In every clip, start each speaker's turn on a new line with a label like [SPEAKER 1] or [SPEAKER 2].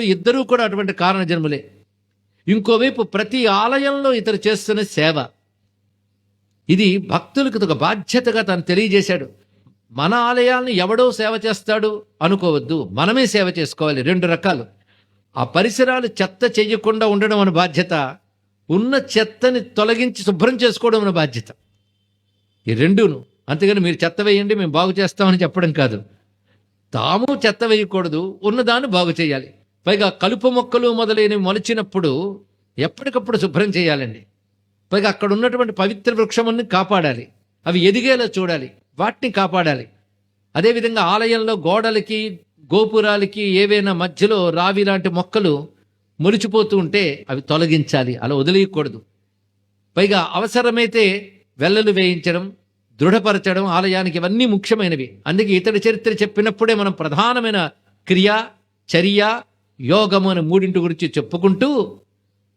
[SPEAKER 1] వైపులు ఇద్దరూ కూడా అటువంటి కారణ జన్ములే ఇంకోవైపు ప్రతి ఆలయంలో ఇతరు చేస్తున్న సేవ. ఇది భక్తులకు ఒక బాధ్యతగా తను తెలియజేశాడు. మన ఆలయాలను ఎవడో సేవ చేస్తాడు అనుకోవద్దు. మనమే సేవ చేసుకోవాలి. రెండు రకాలు. ఆ పరిసరాలు చెత్త చేయకుండా ఉండడం అనే బాధ్యత ఉన్న చెత్తని తొలగించి శుభ్రం చేసుకోవడం అనే బాధ్యత. ఈ రెండును. అంతేగాని మీరు చెత్త వేయండి మేము బాగు చేస్తామని చెప్పడం కాదు. తాము చెత్త వేయకూడదు ఉన్నదాన్ని బాగు చేయాలి. పైగా కలుపు మొక్కలు మొదలైనవి మొలిచినప్పుడు ఎప్పటికప్పుడు శుభ్రం చేయాలండి. పైగా అక్కడ ఉన్నటువంటి పవిత్ర వృక్షముని కాపాడాలి. అవి ఎదిగేలా చూడాలి. వాటిని కాపాడాలి. అదేవిధంగా ఆలయంలో గోడలకి గోపురాలకి ఏవైనా మధ్యలో రావి లాంటి మొక్కలు మురిచిపోతూ ఉంటే అవి తొలగించాలి. అలా వదిలేయకూడదు. పైగా అవసరమైతే వెల్లలు వేయించడం దృఢపరచడం ఆలయానికి ఇవన్నీ ముఖ్యమైనవి. అందుకే ఇతడి చరిత్ర చెప్పినప్పుడే మనం ప్రధానమైన క్రియ చర్య యోగము అనే మూడింటి గురించి చెప్పుకుంటూ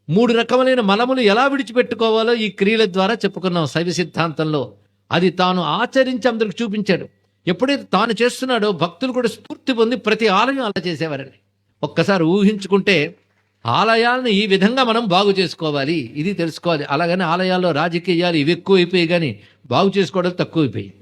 [SPEAKER 1] మూడు రకములైన మలములు ఎలా విడిచిపెట్టుకోవాలో ఈ క్రియల ద్వారా చెప్పుకున్నాం శైవ సిద్ధాంతంలో. అది తాను ఆచరించి అందరికి చూపించాడు. ఎప్పుడైతే తాను చేస్తున్నాడో భక్తులు కూడా స్ఫూర్తి పొంది ప్రతి ఆలయం అలా చేసేవారని ఒక్కసారి ఊహించుకుంటే ఆలయాలను ఈ విధంగా మనం బాగు చేసుకోవాలి. ఇది తెలుసుకోవాలి. అలాగని ఆలయాల్లో రాజకీయాలు ఇవి ఎక్కువైపోయి కానీ బాగు చేసుకోవడం తక్కువైపోయాయి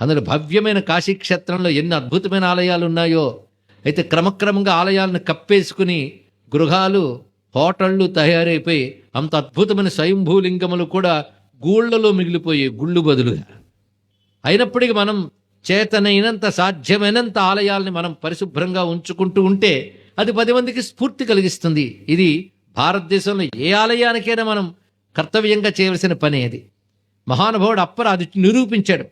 [SPEAKER 1] అందులో భవ్యమైన కాశీక్షేత్రంలో ఎన్ని అద్భుతమైన ఆలయాలు ఉన్నాయో అయితే క్రమక్రమంగా ఆలయాలను కప్పేసుకుని గృహాలు హోటళ్ళు తయారైపోయి అంత అద్భుతమైన స్వయంభూలింగములు కూడా గూళ్ళలో మిగిలిపోయే గుళ్ళు బదులుగా. అయినప్పటికీ మనం చేతనైనంత సాధ్యమైనంత ఆలయాల్ని మనం పరిశుభ్రంగా ఉంచుకుంటూ ఉంటే అది పది మందికి స్ఫూర్తి కలిగిస్తుంది. ఇది భారతదేశంలో ఏ ఆలయానికైనా మనం కర్తవ్యంగా చేయవలసిన పని అది. మహానుభావుడు అప్పర అది నిరూపించాడు.